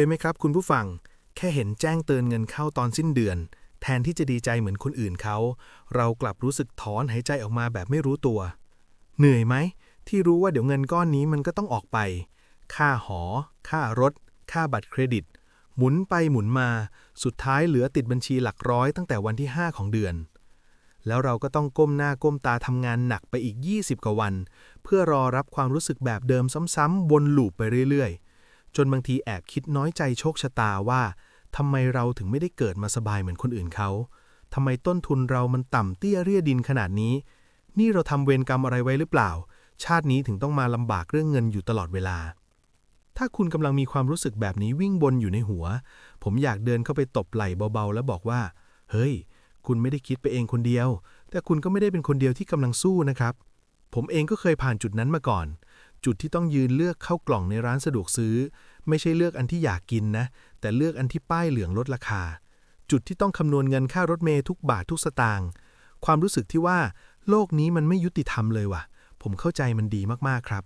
ยไหมครับคุณผู้ฟัง แค่เห็นแจ้งเตือนเงินเข้าตอนสิ้นเดือน แทนที่จะดีใจเหมือนคนอื่นเขา เรากลับรู้สึกถอนหายใจออกมาแบบไม่รู้ตัว เหนื่อยไหม ที่รู้ว่าเดี๋ยวเงินก้อนนี้มันก็ต้องออกไป ค่าหอ ค่ารถ ค่าบัตรเครดิต หมุนไปหมุนมา สุดท้ายเหลือติดบัญชีหลักร้อยตั้งแต่วันที่ 5 ของเดือน แล้วเราก็ต้องก้มหน้าก้มตาทำงานหนักไปอีก 20 กว่าวัน เพื่อรอรับความรู้สึกแบบเดิมซ้ำๆวนลูปไปเรื่อยๆ จนบางทีแอบคิดน้อยใจโชคชะตาว่าทำไมเราถึงไม่ได้เกิดมาสบายเหมือนคนอื่นเขาทำไมต้นทุนเรามันต่ำเตี้ยเรียดินขนาดนี้ นี่เราทำเวรกรรมอะไรไว้หรือเปล่า ชาตินี้ถึงต้องมาลำบากเรื่องเงินอยู่ตลอดเวลา ถ้าคุณกำลังมีความรู้สึกแบบนี้วิ่งบนอยู่ในหัว ผมอยากเดินเข้าไปตบไหล่เบาๆ แล้วบอกว่า เฮ้ย คุณไม่ได้คิดไปเองคนเดียว แต่คุณก็ไม่ได้เป็นคนเดียวที่กำลังสู้นะครับ ผมเองก็เคยผ่านจุดนั้นมาก่อน จุดที่ต้องยืนเลือกเข้ากล่องในร้านสะดวกซื้อ ไม่ใช่เลือกอันที่อยากกินนะ แต่เลือกอันที่ป้ายเหลืองลดราคา จุดที่ต้องคำนวณเงินค่ารถเมล์ทุกบาททุกสตางค์ความรู้สึกที่ว่า โลกนี้มันไม่ยุติธรรมเลยว่ะ ผมเข้าใจมันดีมากๆครับ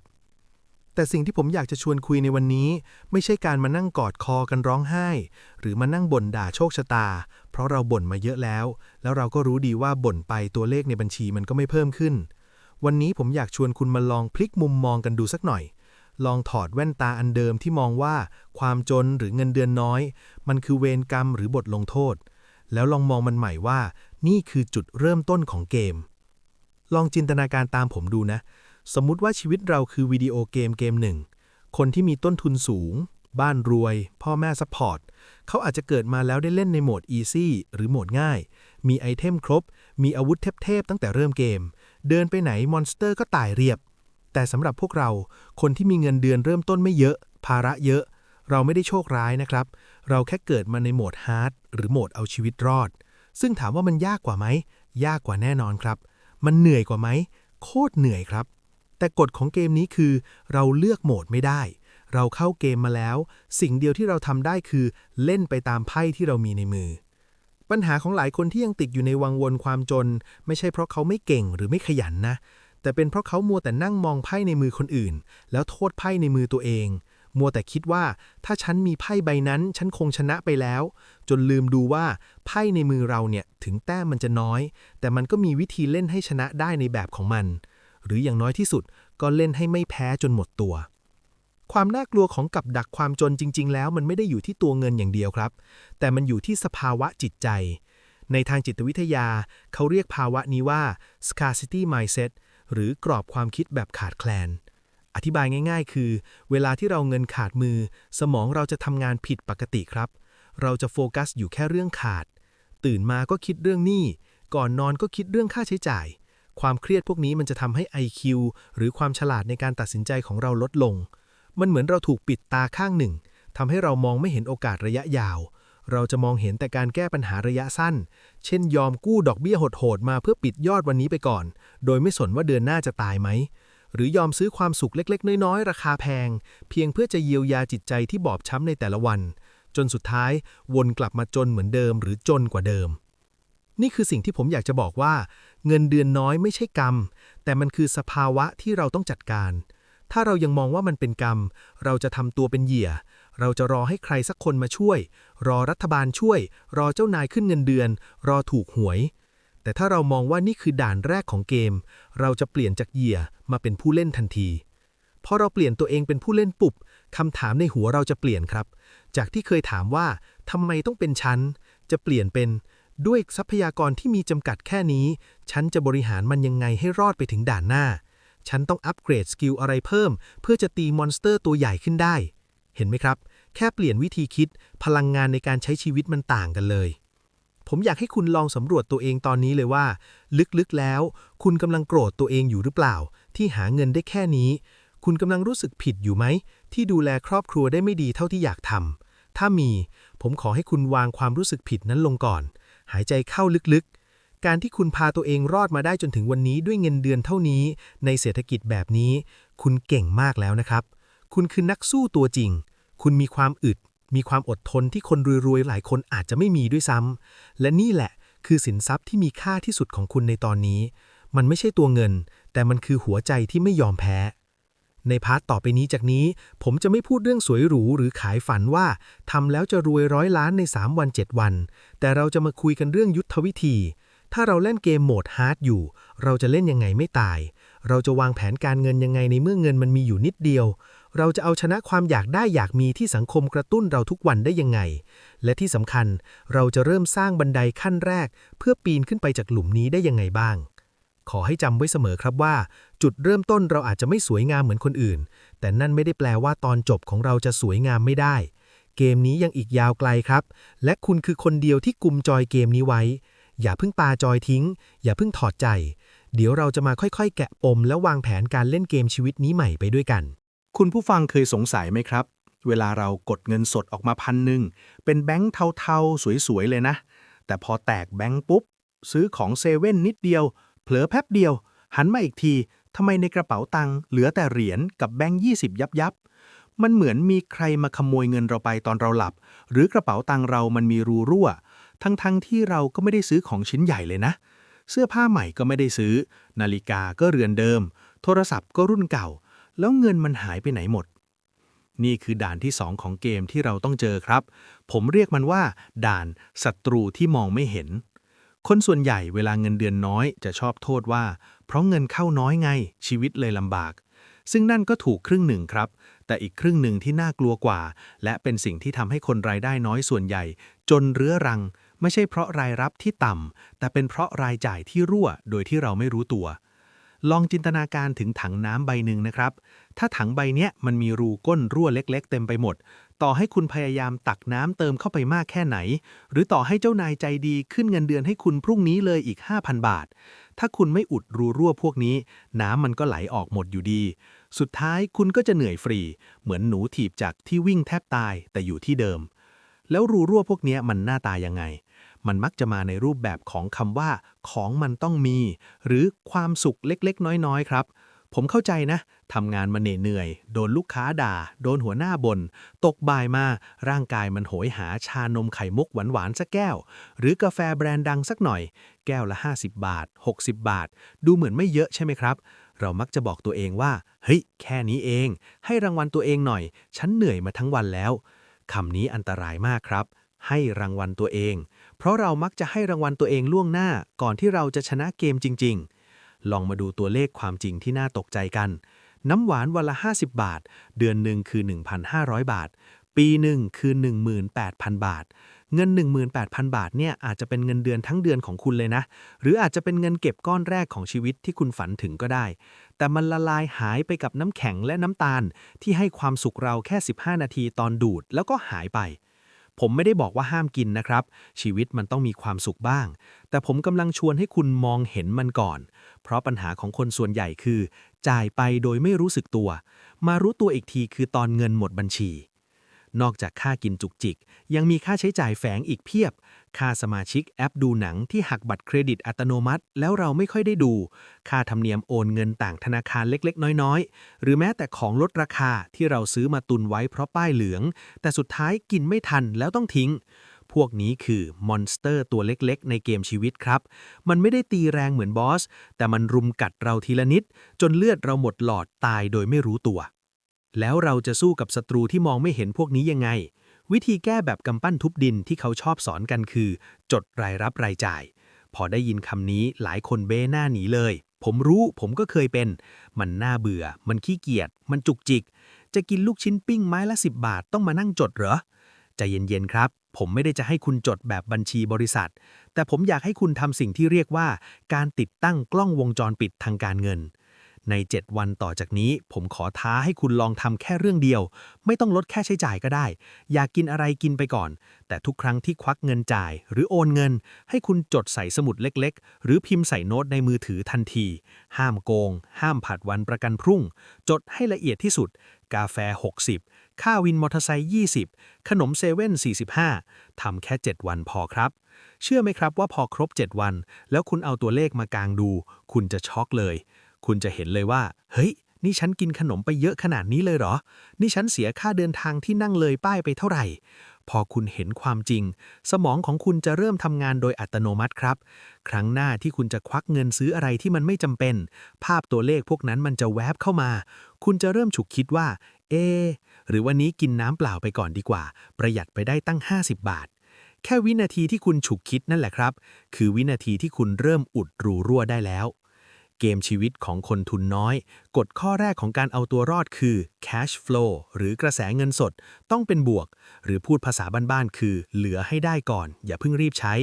แต่สิ่งที่ผมอยากจะชวนคุยในวันนี้ ไม่ใช่การมานั่งกอดคอกันร้องไห้ หรือมานั่งบ่นด่าโชคชะตา เพราะเราบ่นมาเยอะแล้ว แล้วเราก็รู้ดีว่าบ่นไปตัวเลขในบัญชีมันก็ไม่เพิ่มขึ้น วันนี้ผมอยากชวนคุณมาลองพลิกมุมมองกันดูสักหน่อย ลองถอดแว่นตาอันเดิมที่มองว่าความจนหรือเงินเดือนน้อย มันคือเวรกรรมหรือบทลงโทษ แล้วลองมองมันใหม่ว่า นี่คือจุดเริ่มต้นของเกม ลองจินตนาการตามผมดูนะ สมมุติว่าชีวิตเราคือวิดีโอเกมเกมหนึ่ง คนที่มีต้นทุนสูง บ้านรวย พ่อแม่ซัพพอร์ตเขาอาจจะเกิดมาแล้วได้เล่นในโหมด Easy หรือโหมดง่าย มีไอเทมครบ มีอาวุธเทพๆตั้งแต่เริ่มเกม เดินไปไหนมอนสเตอร์ก็ตายเรียบ แต่สำหรับพวกเราคนที่มีเงินเดือนเริ่มต้นไม่เยอะ ภาระเยอะ เราไม่ได้โชคร้ายนะครับ เราแค่เกิดมาในโหมดฮาร์ดหรือโหมดเอาชีวิตรอด ซึ่งถามว่ามันยากกว่าไหม ยากกว่าแน่นอนครับ มันเหนื่อยกว่าไหม โคตรเหนื่อยครับ แต่กฎของเกมนี้คือ เราเลือกโหมดไม่ได้ เราเข้าเกมมาแล้ว สิ่งเดียวที่เราทำได้คือ เล่นไปตามไพ่ที่เรามีในมือ ปัญหาของหลายคนที่ยังติดอยู่ในวังวนความจน ไม่ใช่เพราะเขาไม่เก่งหรือไม่ขยันนะ แต่เป็นเพราะเขามัวแต่นั่งมองไพ่ในมือคนอื่น แล้วโทษไพ่ในมือตัวเอง มัวแต่คิดว่าถ้าฉันมีไพ่ใบนั้น ฉันคงชนะไปแล้ว จนลืมดูว่าไพ่ในมือเราเนี่ยถึงแต้มมันจะน้อย แต่มันก็มีวิธีเล่นให้ชนะได้ในแบบของมัน หรืออย่างน้อยที่สุดก็เล่นให้ไม่แพ้จนหมดตัว ความน่ากลัวของกับดักความจนจริง ๆ แล้ว มันไม่ได้อยู่ที่ตัวเงินอย่างเดียวครับ แต่มันอยู่ที่สภาวะจิตใจ ในทางจิตวิทยา เขาเรียกภาวะนี้ว่า scarcity mindset หรือกรอบความคิดแบบขาดแคลน อธิบายง่าย ๆ คือ เวลาที่เราเงินขาดมือ สมองเราจะทำงานผิดปกติครับ เราจะโฟกัสอยู่แค่เรื่องขาด ตื่นมาก็คิดเรื่องหนี้ก่อนนอนก็คิดเรื่องค่าใช้จ่าย ความเครียดพวกนี้มันจะทำให้ IQ หรือความฉลาดในการตัดสินใจของเราลดลง มันเหมือนเราถูกปิดตาข้างหนึ่งทำให้เรามองไม่เห็นโอกาสระยะยาว เราจะมองเห็นแต่การแก้ปัญหาระยะสั้น เช่นยอมกู้ดอกเบี้ยโหดๆมาเพื่อปิดยอดวันนี้ไปก่อน โดยไม่สนว่าเดือนหน้าจะตายไหม หรือยอมซื้อความสุขเล็กๆ น้อยๆ ราคาแพง เพียงเพื่อจะเยียวยาจิตใจที่บอบช้ำในแต่ละวัน จนสุดท้ายวนกลับมาจนเหมือนเดิมหรือจนกว่าเดิม นี่คือสิ่งที่ผมอยากจะบอกว่า เงินเดือนน้อยไม่ใช่กรรม แต่มันคือสภาวะที่เราต้องจัดการ ถ้าเรายังมองว่ามันเป็นกรรม เราจะทำตัวเป็นเหยื่อ เราจะรอให้ใครสักคนมาช่วย รอรัฐบาลช่วย รอเจ้านายขึ้นเงินเดือน รอถูกหวย แต่ถ้าเรามองว่านี่คือด่านแรกของเกม เราจะเปลี่ยนจากเหยื่อมาเป็นผู้เล่นทันทีพอเราเปลี่ยนตัวเองเป็นผู้เล่นปุบคำถามในหัวเราจะเปลี่ยนครับ จากที่เคยถามว่าทำไมต้องเป็นฉัน จะเปลี่ยนเป็นด้วยทรัพยากรที่มีจำกัดแค่นี้ ฉันจะบริหารมันยังไงให้รอดไปถึงด่านหน้า ฉันต้องอัปเกรดสกิลอะไรเพิ่ม เพื่อจะตีมอนสเตอร์ตัวใหญ่ขึ้นได้ เห็นไหมครับ แค่เปลี่ยนวิธีคิด พลังงานในการใช้ชีวิตมันต่างกันเลย ผมอยากให้คุณลองสำรวจตัวเองตอนนี้เลยว่า ลึกๆแล้ว คุณกำลังโกรธตัวเองอยู่หรือเปล่า ที่หาเงินได้แค่นี้ คุณกำลังรู้สึกผิดอยู่ไหม ที่ดูแลครอบครัวได้ไม่ดีเท่าที่อยากทำถ้ามี ผมขอให้คุณวางความรู้สึกผิดนั้นลงก่อน หายใจเข้าลึกๆ การที่คุณพาตัวเองรอดมาได้จนถึงวันนี้ด้วยเงินเดือนเท่านี้ ในเศรษฐกิจแบบนี้ คุณเก่งมากแล้วนะครับ คุณคือนักสู้ตัวจริง คุณมีความอึด มีความอดทนที่คนรวยๆหลายคนอาจจะไม่มีด้วยซ้ำและนี่แหละคือสินทรัพย์ที่มีค่าที่สุดของคุณในตอนนี้ มันไม่ใช่ตัวเงิน แต่มันคือหัวใจที่ไม่ยอมแพ้ ในพาร์ทต่อไปนี้จากนี้ ผมจะไม่พูดเรื่องสวยหรูหรือขายฝันว่าทำแล้วจะรวยร้อยล้านใน 3 วัน 7 วัน แต่เราจะมาคุยกันเรื่องยุทธวิธี ถ้าเราเล่นเกมโหมดฮาร์ดอยู่ เราจะเล่นยังไงไม่ตาย เราจะวางแผนการเงินยังไงในเมื่อเงินมันมีอยู่นิดเดียว เราจะเอาชนะความอยากได้อยากมีที่สังคมกระตุ้นเราทุกวันได้ยังไง และที่สำคัญเราจะเริ่มสร้างบันไดขั้นแรก เพื่อปีนขึ้นไปจากหลุมนี้ได้ยังไงบ้าง ขอให้จำไว้เสมอครับว่า จุดเริ่มต้นเราอาจจะไม่สวยงามเหมือนคนอื่น แต่นั่นไม่ได้แปลว่าตอนจบของเราจะสวยงามไม่ได้ เกมนี้ยังอีกยาวไกลครับ และคุณคือคนเดียวที่กุมจอยเกมนี้ไว้ อย่าเพิ่งปาจอยทิ้ง อย่าเพิ่งถอดใจ เดี๋ยวเราจะมาค่อยๆ แกะปมและวางแผนการเล่นเกมชีวิตนี้ใหม่ไปด้วยกัน คุณผู้ฟังเคยสงสัยไหมครับ เวลาเรากดเงินสดออกมาพันหนึ่งเป็นแบงค์เทาๆ สวยๆ เลยนะ แต่พอแตกแบงค์ปุ๊บ ซื้อของเซเว่นนิดเดียว เผลอแป๊บเดียว หันมาอีกทีทำไมในกระเป๋าตังค์เหลือแต่เหรียญกับแบงค์20 ยับยับๆมันเหมือนมีใครมาขโมยเงินเราไปตอนเราหลับ หรือกระเป๋าตังค์เรามันมีรูรั่ว ทั้งๆที่เราก็ไม่ได้ซื้อของชิ้นใหญ่เลยนะ เสื้อผ้าใหม่ก็ไม่ได้ซื้อ นาฬิกาก็เรือนเดิม โทรศัพท์ก็รุ่นเก่า แล้วเงินมันหายไปไหนหมด นี่คือด่านที่ 2 ของเกมที่เราต้องเจอครับ ผมเรียกมันว่า ด่านศัตรูที่มองไม่เห็น คนส่วนใหญ่เวลาเงินเดือนน้อยจะชอบโทษว่า เพราะเงินเข้าน้อยไงชีวิตเลยลำบาก ซึ่งนั่นก็ถูกครึ่งหนึ่งครับแต่อีกครึ่งหนึ่งที่น่ากลัวกว่า และเป็นสิ่งที่ทำให้คนรายได้น้อยส่วนใหญ่ จนเรื้อรัง ไม่ใช่เพราะรายรับที่ต่ำ แต่เป็นเพราะรายจ่ายที่รั่ว โดยที่เราไม่รู้ตัว ลองจินตนาการถึงถังน้ำใบหนึ่งนะครับ ถ้าถังใบเนี้ยมันมีรูก้นรั่วเล็ก ๆ เต็มไปหมด ต่อให้คุณพยายามตักน้ำเติมเข้าไปมากแค่ไหน หรือต่อให้เจ้านายใจดีขึ้นเงินเดือนให้คุณพรุ่งนี้เลยอีก 5,000 บาท ถ้าคุณไม่อุดรูรั่วพวกนี้ น้ำมันก็ไหลออกหมดอยู่ดี สุดท้ายคุณก็จะเหนื่อยฟรี เหมือนหนูถีบจากที่วิ่งแทบตายแต่อยู่ที่เดิมแล้วรูรั่วพวกนี้มันหน้าตายังไง มันมักจะมาในรูปแบบของคำว่า ของมันต้องมี หรือความสุขเล็กๆ น้อยๆ ครับ ผมเข้าใจนะทำงานมาเหนื่อยๆโดนลูกค้าด่า โดนหัวหน้าบน่น ตกบ่ายมา ร่างกายมันโหยหาชานมไข่มุกหวานๆ สักแก้ว หรือกาแฟแบรนด์ดังสักหน่อย แก้วละ 50 บาท 60 บาท ดูเหมือนไม่เยอะใช่ไหมครับ เรามักจะบอกตัวเองว่า เฮ้ย แค่นี้เอง ให้รางวัลตัวเองหน่อย ฉันเหนื่อยมาทั้งวันแล้ว คำนี้อันตรายมากครับ ให้รางวัลตัวเอง เพราะเรามักจะให้รางวัลตัวเองล่วงหน้าก่อนที่เราจะชนะเกมจริง ๆ ลองมาดูตัวเลขความจริงที่น่าตกใจกัน น้ำหวานวันละ 50 บาท เดือนหนึ่งคือ 1,500 บาท ปีหนึ่งคือ 18,000 บาท เงิน 18,000 บาทเนี่ยอาจจะเป็นเงินเดือนทั้งเดือนของคุณเลยนะ หรืออาจจะเป็นเงินเก็บก้อนแรกของชีวิตที่คุณฝันถึงก็ได้ แต่มันละลายหายไปกับน้ำแข็งและน้ำตาล ที่ให้ความสุขเราแค่ 15 นาทีตอนดูดแล้วก็หายไป ผมไม่ได้บอกว่าห้ามกินนะครับ ชีวิตมันต้องมีความสุขบ้าง แต่ผมกำลังชวนให้คุณมองเห็นมันก่อน เพราะปัญหาของคนส่วนใหญ่คือ จ่ายไปโดยไม่รู้สึกตัว มารู้ตัวอีกทีคือตอนเงินหมดบัญชี นอกจากค่ากินจุกจิก ยังมีค่าใช้จ่ายแฝงอีกเพียบ ค่าสมาชิกแอปดูหนังที่หักบัตรเครดิตอัตโนมัติ แล้วเราไม่ค่อยได้ดู ค่าธรรมเนียมโอนเงินต่างธนาคารเล็กๆ น้อยๆ หรือแม้แต่ของลดราคาที่เราซื้อมาตุนไว้เพราะป้ายเหลือง แต่สุดท้ายกินไม่ทันแล้วต้องทิ้ง พวกนี้คือมอนสเตอร์ตัวเล็กๆ ในเกมชีวิตครับ มันไม่ได้ตีแรงเหมือนบอส แต่มันรุมกัดเราทีละนิด จนเลือดเราหมดหลอดตายโดยไม่รู้ตัว แล้วเราจะสู้กับศัตรูที่มองไม่เห็นพวกนี้ยังไง วิธีแก้แบบกำปั้นทุบดินที่เขาชอบสอนกันคือ จดรายรับรายจ่าย พอได้ยินคำนี้หลายคนเบ้หน้าหนีเลย ผมรู้ผมก็เคยเป็น มันน่าเบื่อ มันขี้เกียจมันจุกจิก จะกินลูกชิ้นปิ้งไม้ละ 10 บาทต้องมานั่งจดเหรอใจเย็นๆครับ ผมไม่ได้จะให้คุณจดแบบบัญชีบริษัท แต่ผมอยากให้คุณทำสิ่งที่เรียกว่า การติดตั้งกล้องวงจรปิดทางการเงิน ใน 7 วันต่อจากนี้ ผมขอท้าให้คุณลองทำแค่เรื่องเดียว ไม่ต้องลดแค่ใช้จ่ายก็ได้ อยากกินอะไรกินไปก่อน แต่ทุกครั้งที่ควักเงินจ่าย หรือโอนเงิน ให้คุณจดใส่สมุดเล็ก ๆ หรือพิมพ์ใส่โน้ตในมือถือทันที ห้ามโกง ห้ามผัดวันประกันพรุ่ง จดให้ละเอียดที่สุด กาแฟ 60 ค่าวินมอเตอร์ไซค์20 ขนมเซเว่น45ทำแค่ 7 วันพอครับเชื่อไหมครับว่าพอครบ 7 วัน แล้วคุณเอาตัวเลขมากางดู คุณจะช็อกเลย คุณจะเห็นเลยว่า เฮ้ย นี่ฉันกินขนมไปเยอะขนาดนี้เลยเหรอ นี่ฉันเสียค่าเดินทางที่นั่งเลยป้ายไปเท่าไหร่ พอคุณเห็นความจริง สมองของคุณจะเริ่มทำงานโดยอัตโนมัติครับ ครั้งหน้าที่คุณจะควักเงินซื้ออะไรที่มันไม่จำเป็น ภาพตัวเลขพวกนั้นมันจะแวบเข้ามา คุณจะเริ่มฉุกคิดว่า เอ หรือวันนี้กินน้ำเปล่าไปก่อนดีกว่า ประหยัดไปได้ตั้ง 50 บาทแค่วินาทีที่คุณฉุกคิดนั่นแหละครับ คือวินาทีที่คุณเริ่มอุดรูรั่วได้แล้ว เกมชีวิตของคนทุนน้อย กฎข้อแรกของการเอาตัวรอดคือ cash flow หรือกระแสเงินสด ต้องเป็นบวก หรือพูดภาษาบ้านๆคือ เหลือให้ได้ก่อน อย่าเพิ่งรีบใช้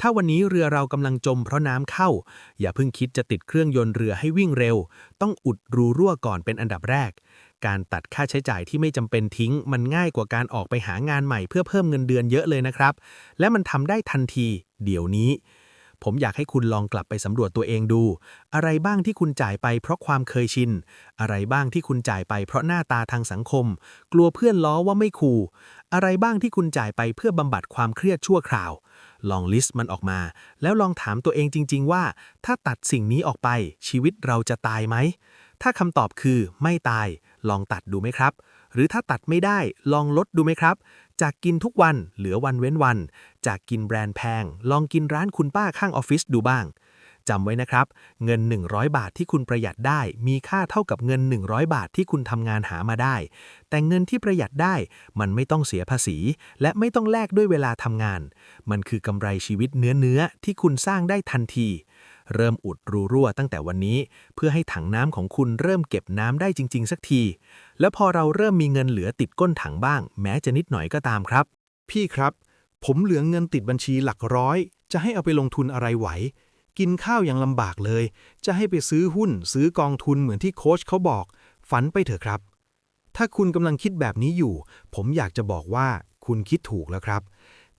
ถ้าวันนี้เรือเรากำลังจมเพราะน้ำเข้า อย่าเพิ่งคิดจะติดเครื่องยนต์เรือให้วิ่งเร็ว ต้องอุดรูรั่วก่อนเป็นอันดับแรก การตัดค่าใช้จ่ายที่ไม่จำเป็นทิ้ง มันง่ายกว่าการออกไปหางานใหม่เพื่อเพิ่มเงินเดือนเยอะเลยนะครับ และมันทำได้ทันที เดี๋ยวนี้ ผมอยากให้คุณลองกลับไปสำรวจตัวเองดู อะไรบ้างที่คุณจ่ายไปเพราะความเคยชิน อะไรบ้างที่คุณจ่ายไปเพราะหน้าตาทางสังคม กลัวเพื่อนล้อว่าไม่คูลอะไรบ้างที่คุณจ่ายไปเพื่อบำบัดความเครียดชั่วคราว ลองลิสต์มันออกมา แล้วลองถามตัวเองจริง ๆ ว่า ถ้าตัดสิ่งนี้ออกไป ชีวิตเราจะตายไหม ถ้าคำตอบคือไม่ตาย ลองตัดดูไหมครับ หรือถ้าตัดไม่ได้ ลองลดดูไหมครับ จากกินทุกวันเหลือวันเว้นวัน จากกินแบรนด์แพง ลองกินร้านคุณป้าข้างออฟฟิศดูบ้างจำไว้นะครับ เงิน 100 บาทที่คุณประหยัดได้ มีค่าเท่ากับเงิน 100 บาทที่คุณทำงานหามาได้ แต่เงินที่ประหยัดได้ มันไม่ต้องเสียภาษี และไม่ต้องแลกด้วยเวลาทำงาน มันคือกำไรชีวิตเนื้อเนื้อๆที่คุณสร้างได้ทันที เริ่มอุดรูรั่วตั้งแต่วันนี้ เพื่อให้ถังน้ำของคุณเริ่มเก็บน้ำได้จริง ๆ สักที แล้วพอเราเริ่มมีเงินเหลือติดก้นถังบ้าง แม้จะนิดหน่อยก็ตามครับ พี่ครับ ผมเหลือเงินติดบัญชีหลักร้อย จะให้เอาไปลงทุนอะไรไหว กินข้าวยังลำบากเลย จะให้ไปซื้อหุ้น ซื้อกองทุนเหมือนที่โค้ชเขาบอก ฝันไปเถอะครับ ถ้าคุณกำลังคิดแบบนี้อยู่ ผมอยากจะบอกว่าคุณคิดถูกแล้วครับ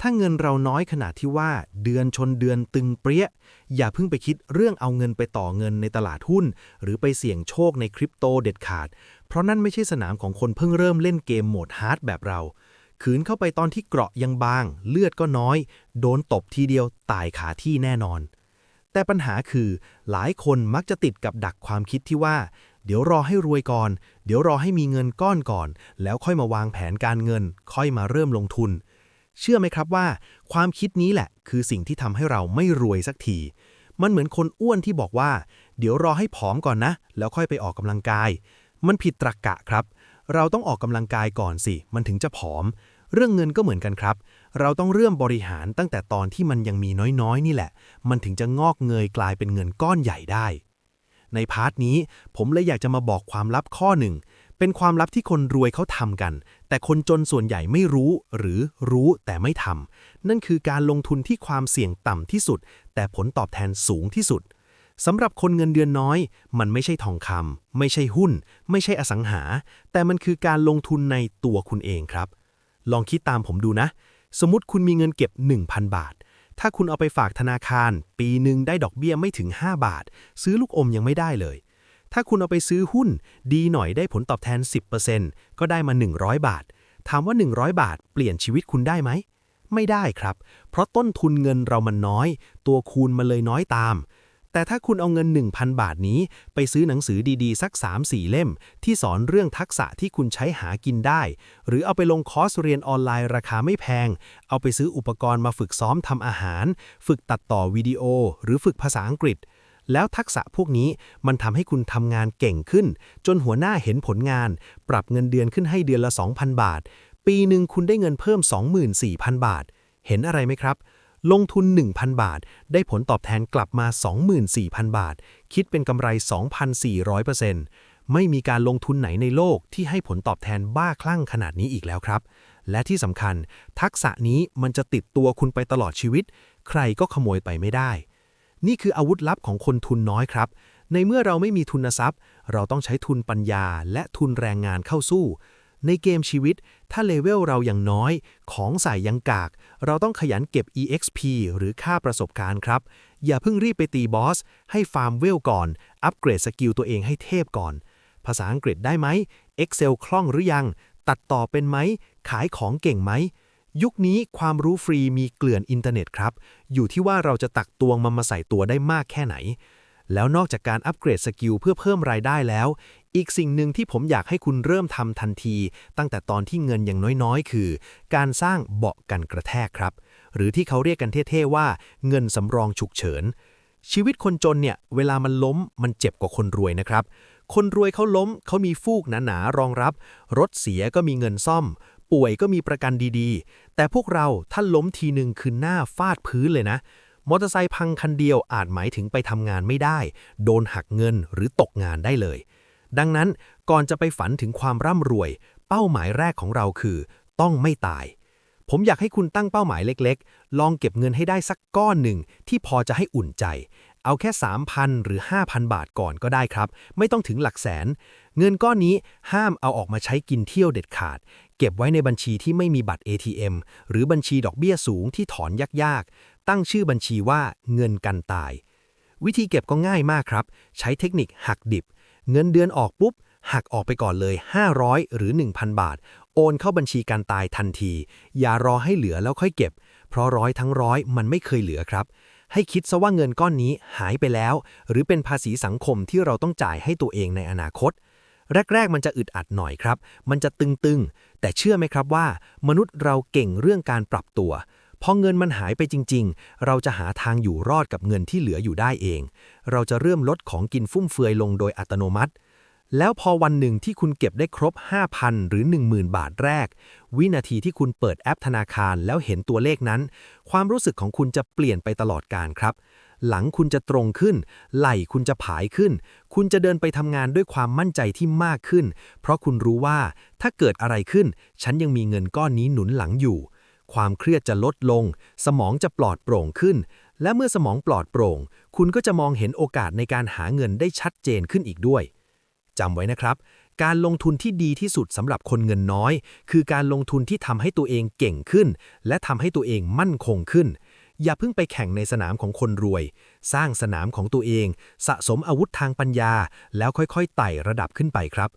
ถ้าเงินเราน้อยขนาดที่ว่าเดือนชนเดือนตึงเปรี้ย อย่าเพิ่งไปคิดเรื่องเอาเงินไปต่อเงินในตลาดหุ้น หรือไปเสี่ยงโชคในคริปโตเด็ดขาด เพราะนั่นไม่ใช่สนามของคนเพิ่งเริ่มเล่นเกมโหมดฮาร์ดแบบเรา ขืนเข้าไปตอนที่เกราะยังบาง เลือดก็น้อย โดนตบทีเดียวตายขาที่แน่นอน แต่ปัญหาคือ หลายคนมักจะติดกับดักความคิดที่ว่า เดี๋ยวรอให้รวยก่อน เดี๋ยวรอให้มีเงินก้อนก่อน แล้วค่อยมาวางแผนการเงิน ค่อยมาเริ่มลงทุน เชื่อไหมครับว่า ความคิดนี้แหละ คือสิ่งที่ทำให้เราไม่รวยสักที มันเหมือนคนอ้วนที่บอกว่า เดี๋ยวรอให้ผอมก่อนนะ แล้วค่อยไปออกกำลังกาย มันผิดตรรกะครับ เราต้องออกกำลังกายก่อนสิ มันถึงจะผอม เรื่องเงินก็เหมือนกันครับ เราต้องเริ่มบริหารตั้งแต่ตอนที่มันยังมีน้อยๆ นี่แหละ มันถึงจะงอกเงยกลายเป็นเงินก้อนใหญ่ได้ ในพาร์ทนี้ผมเลยอยากจะมาบอกความลับข้อหนึ่ง เป็นความลับที่คนรวยเขาทำกัน แต่คนจนส่วนใหญ่ไม่รู้หรือรู้แต่ไม่ทำนั่นคือการลงทุนที่ความเสี่ยงต่ำที่สุด แต่ผลตอบแทนสูงที่สุดสำหรับคนเงินเดือนน้อย มันไม่ใช่ทองคำไม่ใช่หุ้น ไม่ใช่อสังหา แต่มันคือการลงทุนในตัวคุณเองครับ ลองคิดตามผมดูนะ สมมติคุณมีเงินเก็บ 1,000 บาท ถ้าคุณเอาไปฝากธนาคาร ปีหนึ่งได้ดอกเบี้ยไม่ถึง 5 บาท ซื้อลูกอมยังไม่ได้เลย ถ้าคุณเอาไปซื้อหุ้น ดีหน่อยได้ผลตอบแทน 10%ก็ได้มา 100 บาท ถามว่า 100 บาท เปลี่ยนชีวิตคุณได้ไหม ไม่ได้ครับ เพราะต้นทุนเงินเรามันน้อย ตัวคูณมันเลยน้อยตาม แต่ถ้าคุณเอาเงิน 1,000 บาทนี้ ไปซื้อหนังสือดีๆ สัก 3-4 เล่ม ที่สอนเรื่องทักษะที่คุณใช้หากินได้ หรือเอาไปลงคอร์สเรียนออนไลน์ราคาไม่แพง เอาไปซื้ออุปกรณ์มาฝึกซ้อมทำอาหาร ฝึกตัดต่อวิดีโอ หรือฝึกภาษาอังกฤษ แล้วทักษะพวกนี้มันทำให้คุณทำงานเก่งขึ้น จนหัวหน้าเห็นผลงาน ปรับเงินเดือนขึ้นให้เดือนละ 2,000 บาท ปีหนึ่งคุณได้เงินเพิ่ม 24,000 บาท เห็นอะไรไหมครับ ลงทุน 1,000 บาท ได้ผลตอบแทนกลับมา 24,000 บาท คิดเป็นกำไร 2,400%ไม่มีการลงทุนไหนในโลกที่ให้ผลตอบแทนบ้าคลั่งขนาดนี้อีกแล้วครับ และที่สำคัญ ทักษะนี้มันจะติดตัวคุณไปตลอดชีวิต ใครก็ขโมยไปไม่ได้ นี่คืออาวุธลับของคนทุนน้อยครับ ในเมื่อเราไม่มีทุนทรัพย์ เราต้องใช้ทุนปัญญาและทุนแรงงานเข้าสู้ ในเกมชีวิต ถ้าเลเวลเราอยังน้อย ของใส่ยังกาก เราต้องขยันเก็บ EXP หรือค่าประสบการณ์ครับ อย่าเพิ่งรีบไปตีบอส ให้ฟาร์มเวลก่อน อัปเกรดสกิลตัวเองให้เทพก่อน ภาษาอังกฤษได้ไหม Excel คล่องหรือยัง ตัดต่อเป็นไหม ขายของเก่งไหม ยุคนี้ความรู้ฟรีมีเกลื่อนอินเทอร์เน็ตครับ อยู่ที่ว่าเราจะตักตวงมันมาใส่ตัวได้มากแค่ไหน แล้วนอกจากการอัปเกรดสกิลเพื่อเพิ่มรายได้แล้ว อีกสิ่งหนึ่งที่ผมอยากให้คุณเริ่มทำทันที ตั้งแต่ตอนที่เงินยังน้อยๆ คือ การสร้างเบาะกันกระแทกครับ หรือที่เขาเรียกกันเท่ๆว่า เงินสำรองฉุกเฉิน ชีวิตคนจนเนี่ยเวลามันล้มมันเจ็บกว่าคนรวยนะครับคนรวยเขาล้มเขามีฟูกหนาๆรองรับ รถเสียก็มีเงินซ่อม ป่วยก็มีประกันดีๆ แต่พวกเราถ้าล้มทีหนึ่งคือหน้าฟาดพื้นเลยนะ มอเตอร์ไซค์พังคันเดียวอาจหมายถึงไปทำงานไม่ได้ โดนหักเงินหรือตกงานได้เลย ดังนั้นก่อนจะไปฝันถึงความร่ำรวย เป้าหมายแรกของเราคือ ต้องไม่ตาย ผมอยากให้คุณตั้งเป้าหมายเล็กๆ ลองเก็บเงินให้ได้สักก้อนหนึ่งที่พอจะให้อุ่นใจเอาแค่ 3,000 หรือ 5,000 บาทก่อนก็ได้ครับ ไม่ต้องถึงหลักแสน เงินก้อนนี้ห้ามเอาออกมาใช้กินเที่ยวเด็ดขาด เก็บไว้ในบัญชีที่ไม่มีบัตร ATM หรือบัญชีดอกเบี้ยสูงที่ถอนยากๆ ตั้งชื่อบัญชีว่าเงินกันตาย วิธีเก็บก็ง่ายมากครับ ใช้เทคนิคหักดิบ เงินเดือนออกปุ๊บ หักออกไปก่อนเลย 500 หรือ 1,000 บาท โอนเข้าบัญชีการตายทันที อย่ารอให้เหลือแล้วค่อยเก็บ เพราะร้อยทั้งร้อยมันไม่เคยเหลือครับให้คิดซะว่าเงินก้อนนี้หายไปแล้ว หรือเป็นภาษีสังคมที่เราต้องจ่ายให้ตัวเองในอนาคต แรก ๆ มันจะอึดอัดหน่อยครับ มันจะตึงๆ แต่เชื่อไหมครับว่า มนุษย์เราเก่งเรื่องการปรับตัวพอเงินมันหายไปจริง ๆ เราจะหาทางอยู่รอดกับเงินที่เหลืออยู่ได้เอง เราจะเริ่มลดของกินฟุ่มเฟือยลงโดยอัตโนมัติ แล้วพอวันหนึ่งที่คุณเก็บได้ครบ 5,000 หรือ 10,000 บาทแรก วินาทีที่คุณเปิดแอปธนาคารแล้วเห็นตัวเลขนั้น ความรู้สึกของคุณจะเปลี่ยนไปตลอดการครับ หลังคุณจะตรงขึ้น ไหล่คุณจะผายขึ้น คุณจะเดินไปทำงานด้วยความมั่นใจที่มากขึ้น เพราะคุณรู้ว่าถ้าเกิดอะไรขึ้น ฉันยังมีเงินก้อนนี้หนุนหลังอยู่ ความเครียดจะลดลง สมองจะปลอดโปร่งขึ้น และเมื่อสมองปลอดโปร่ง คุณก็จะมองเห็นโอกาสในการหาเงินได้ชัดเจนขึ้นอีกด้วยจำไว้นะครับ การลงทุนที่ดีที่สุดสำหรับคนเงินน้อย คือการลงทุนที่ทำให้ตัวเองเก่งขึ้น และทำให้ตัวเองมั่นคงขึ้น อย่าเพิ่งไปแข่งในสนามของคนรวย สร้างสนามของตัวเอง สะสมอาวุธทางปัญญา แล้วค่อยๆไต่ระดับขึ้นไปครับ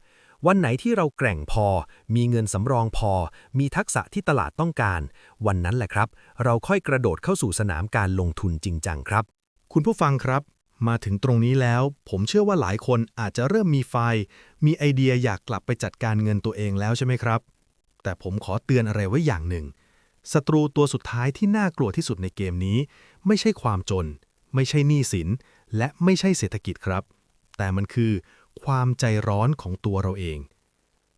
วันไหนที่เราแกร่งพอ มีเงินสำรองพอ มีทักษะที่ตลาดต้องการ วันนั้นแหละครับ เราค่อยกระโดดเข้าสู่สนามการลงทุนจริงจังครับ คุณผู้ฟังครับมาถึงตรงนี้แล้ว ผมเชื่อว่าหลายคนอาจจะเริ่มมีไฟ มีไอเดียอยากกลับไปจัดการเงินตัวเองแล้วใช่ไหมครับ แต่ผมขอเตือนอะไรไว้อย่างหนึ่ง ศัตรูตัวสุดท้ายที่น่ากลัวที่สุดในเกมนี้ ไม่ใช่ความจน ไม่ใช่หนี้สิน และไม่ใช่เศรษฐกิจครับ แต่มันคือ ความใจร้อนของตัวเราเอง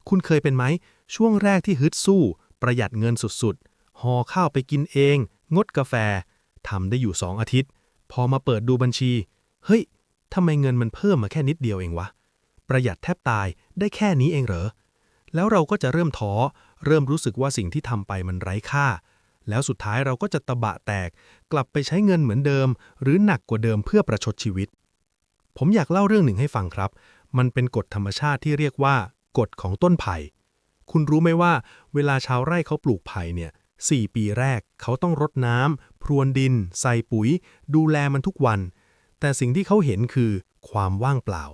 คุณเคยเป็นไหม ช่วงแรกที่ฮึดสู้ ประหยัดเงินสุดๆห่อข้าวไปกินเอง งดกาแฟทำได้อยู่สองอาทิตย์ พอมาเปิดดูบัญชี เฮ้ยทำไมเงินมันเพิ่มมาแค่นิดเดียวเองวะ ประหยัดแทบตายได้แค่นี้เองเหรอ แล้วเราก็จะเริ่มท้อ เริ่มรู้สึกว่าสิ่งที่ทำไปมันไร้ค่า แล้วสุดท้ายเราก็จะตะบะแตก กลับไปใช้เงินเหมือนเดิม หรือหนักกว่าเดิมเพื่อประชดชีวิต ผมอยากเล่าเรื่องหนึ่งให้ฟังครับ มันเป็นกฎธรรมชาติที่เรียกว่ากฎของต้นไผ่ คุณรู้ไหมว่า เวลาชาวไร่เขาปลูกไผ่เนี่ย4ปีแรกเขาต้องรดน้ำพรวนดิน ใส่ปุ๋ย ดูแลมันทุกวัน แต่สิ่งที่เขาเห็นคือความว่างเปล่า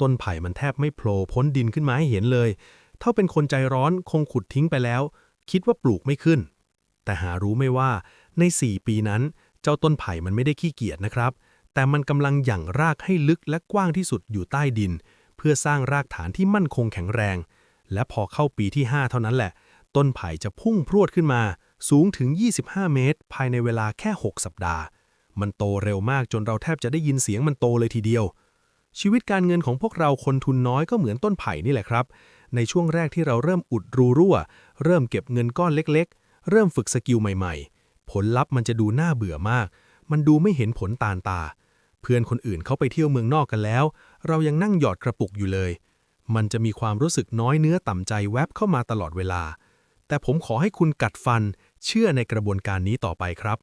ต้นไผ่มันแทบไม่โผล่พ้นดินขึ้นมาให้เห็นเลย ถ้าเป็นคนใจร้อนคงขุดทิ้งไปแล้ว คิดว่าปลูกไม่ขึ้น แต่หารู้ไม่ว่าใน 4 ปีนั้น เจ้าต้นไผ่มันไม่ได้ขี้เกียจนะครับ แต่มันกำลังหยั่งรากให้ลึกและกว้างที่สุดอยู่ใต้ดิน เพื่อสร้างรากฐานที่มั่นคงแข็งแรง และพอเข้าปีที่ 5 เท่านั้นแหละ ต้นไผ่จะพุ่งพรวดขึ้นมา สูงถึง 25 เมตร ภายในเวลาแค่ 6 สัปดาห์ มันโตเร็วมากจนเราแทบจะได้ยินเสียงมันโตเลยทีเดียวชีวิตการเงินของพวกเราคนทุนน้อยก็เหมือนต้นไผ่นี่แหละครับ ในช่วงแรกที่เราเริ่มอุดรูรั่ว เริ่มเก็บเงินก้อนเล็กๆ เริ่มฝึกสกิลใหม่ๆ ผลลัพธ์มันจะดูน่าเบื่อมาก มันดูไม่เห็นผลตานตา เพื่อนคนอื่นเขาไปเที่ยวเมืองนอกกันแล้ว เรายังนั่งหยอดกระปุกอยู่เลย มันจะมีความรู้สึกน้อยเนื้อต่ำใจแวบเข้ามาตลอดเวลา แต่ผมขอให้คุณกัดฟัน เชื่อในกระบวนการนี้ต่อไปครับ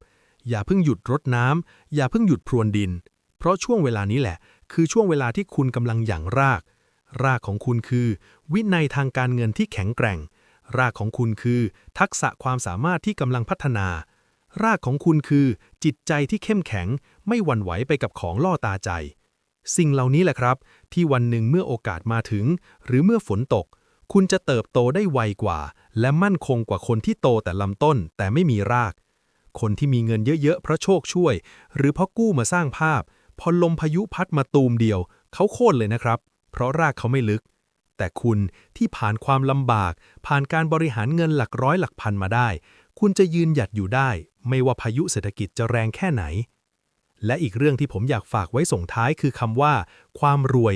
อย่าเพิ่งหยุดรดน้ำอย่าเพิ่งหยุดพรวนดิน เพราะช่วงเวลานี้แหละ คือช่วงเวลาที่คุณกำลังหยั่งราก รากของคุณคือ วินัยทางการเงินที่แข็งแกร่ง รากของคุณคือ ทักษะความสามารถที่กำลังพัฒนา รากของคุณคือ จิตใจที่เข้มแข็ง ไม่หวั่นไหวไปกับของล่อตาใจ สิ่งเหล่านี้แหละครับ ที่วันหนึ่งเมื่อโอกาสมาถึง หรือเมื่อฝนตก คุณจะเติบโตได้ไวกว่า และมั่นคงกว่าคนที่โตแต่ลำต้น แต่ไม่มีราก คนที่มีเงินเยอะๆเพราะโชคช่วย หรือเพราะกู้มาสร้างภาพพอลมพายุพัดมาตูมเดียว เขาโค่นเลยนะครับ เพราะรากเขาไม่ลึก แต่คุณที่ผ่านความลำบาก ผ่านการบริหารเงินหลักร้อยหลักพันมาได้ คุณจะยืนหยัดอยู่ได้ ไม่ว่าพายุเศรษฐกิจจะแรงแค่ไหน และอีกเรื่องที่ผมอยากฝากไว้ส่งท้ายคือคำว่า ความรวย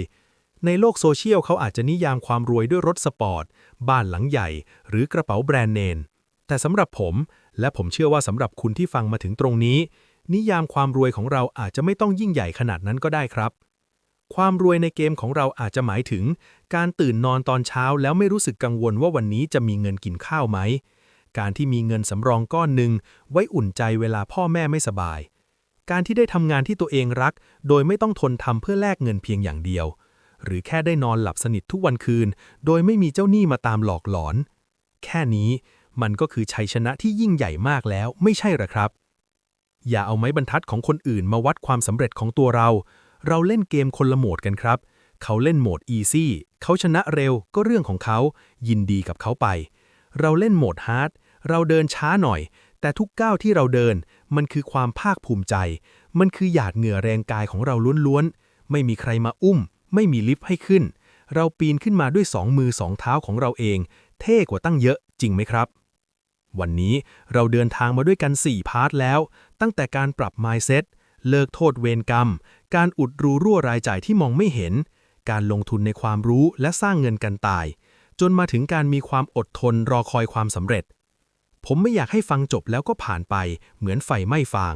ในโลกโซเชียลเขาอาจจะนิยามความรวยด้วยรถสปอร์ต บ้านหลังใหญ่ หรือกระเป๋าแบรนด์เนมแต่สำหรับผม และผมเชื่อว่าสำหรับคุณที่ฟังมาถึงตรงนี้ นิยามความรวยของเราอาจจะไม่ต้องยิ่งใหญ่ขนาดนั้นก็ได้ครับ ความรวยในเกมของเราอาจจะหมายถึง การตื่นนอนตอนเช้าแล้วไม่รู้สึกกังวลว่าวันนี้จะมีเงินกินข้าวไหม การที่มีเงินสำรองก้อนหนึ่งไว้อุ่นใจเวลาพ่อแม่ไม่สบาย การที่ได้ทำงานที่ตัวเองรัก โดยไม่ต้องทนทำเพื่อแลกเงินเพียงอย่างเดียว หรือแค่ได้นอนหลับสนิททุกวันคืน โดยไม่มีเจ้าหนี้มาตามหลอกหลอน แค่นี้มันก็คือชัยชนะที่ยิ่งใหญ่มากแล้วไม่ใช่หรอครับ อย่าเอาไม้บรรทัดของคนอื่นมาวัดความสำเร็จของตัวเรา เราเล่นเกมคนละโหมดกันครับ เขาเล่นโหมด Easy เขาชนะเร็วก็เรื่องของเขา ยินดีกับเขาไป เราเล่นโหมด Hard เราเดินช้าหน่อย แต่ทุกก้าวที่เราเดิน มันคือความภาคภูมิใจ มันคือหยาดเหงื่อแรงกายของเราล้วนๆ ไม่มีใครมาอุ้ม ไม่มีลิฟต์ให้ขึ้น เราปีนขึ้นมาด้วยสองมือสองเท้าของเราเอง เท่กว่าตั้งเยอะจริงไหมครับวันนี้เราเดินทางมาด้วยกัน 4 พาร์ทแล้ว ตั้งแต่การปรับ mindset เลิกโทษเวรกรรม การอุดรูรั่วรายจ่ายที่มองไม่เห็น การลงทุนในความรู้และสร้างเงินกันตาย จนมาถึงการมีความอดทนรอคอยความสำเร็จ ผมไม่อยากให้ฟังจบแล้วก็ผ่านไป เหมือนไฟไหม้ฟาง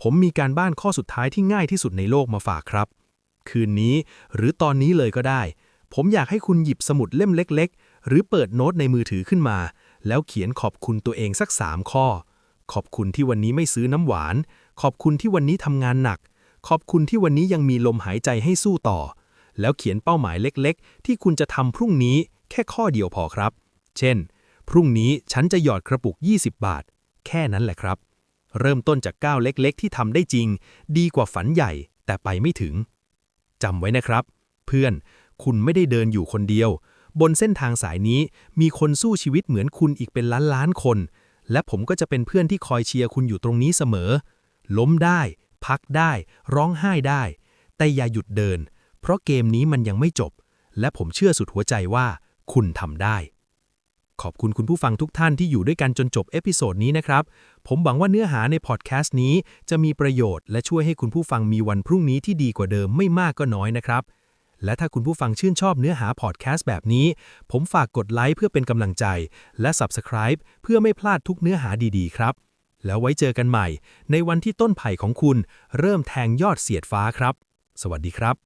ผมมีการบ้านข้อสุดท้ายที่ง่ายที่สุดในโลกมาฝากครับ คืนนี้หรือตอนนี้เลยก็ได้ ผมอยากให้คุณหยิบสมุดเล่มเล็ก ๆ หรือเปิดโน้ตในมือถือขึ้นมา แล้วเขียนขอบคุณตัวเองสัก3ข้อ ขอบคุณที่วันนี้ไม่ซื้อน้ำหวาน ขอบคุณที่วันนี้ทำงานหนัก ขอบคุณที่วันนี้ยังมีลมหายใจให้สู้ต่อ แล้วเขียนเป้าหมายเล็กๆ ที่คุณจะทำพรุ่งนี้แค่ข้อเดียวพอครับ เช่น พรุ่งนี้ฉันจะหยอดกระปุก 20 บาท แค่นั้นแหละครับ เริ่มต้นจากก้าวเล็กๆ ที่ทำได้จริง ดีกว่าฝันใหญ่แต่ไปไม่ถึงจำไว้นะครับ เพื่อนคุณไม่ได้เดินอยู่คนเดียว บนเส้นทางสายนี้มีคนสู้ชีวิตเหมือนคุณอีกเป็นล้านล้านๆคน และผมก็จะเป็นเพื่อนที่คอยเชียร์คุณอยู่ตรงนี้เสมอ ล้มได้ พักได้ ร้องไห้ได้ แต่อย่าหยุดเดิน เพราะเกมนี้มันยังไม่จบ และผมเชื่อสุดหัวใจว่า คุณทำได้ ขอบคุณคุณผู้ฟังทุกท่านที่อยู่ด้วยกันจนจบเอพิโซดนี้นะครับ ผมหวังว่าเนื้อหาในพอดแคสต์นี้จะมีประโยชน์และช่วยให้คุณผู้ฟังมีวันพรุ่งนี้ที่ดีกว่าเดิมไม่มากก็น้อยนะครับและถ้าคุณผู้ฟังชื่นชอบเนื้อหาพอดแคสต์แบบนี้ ผมฝากกดไลค์เพื่อเป็นกำลังใจ และ Subscribe เพื่อไม่พลาดทุกเนื้อหาดีๆ ครับ แล้วไว้เจอกันใหม่ ในวันที่ต้นไผ่ของคุณเริ่มแทงยอดเสียดฟ้าครับ สวัสดีครับ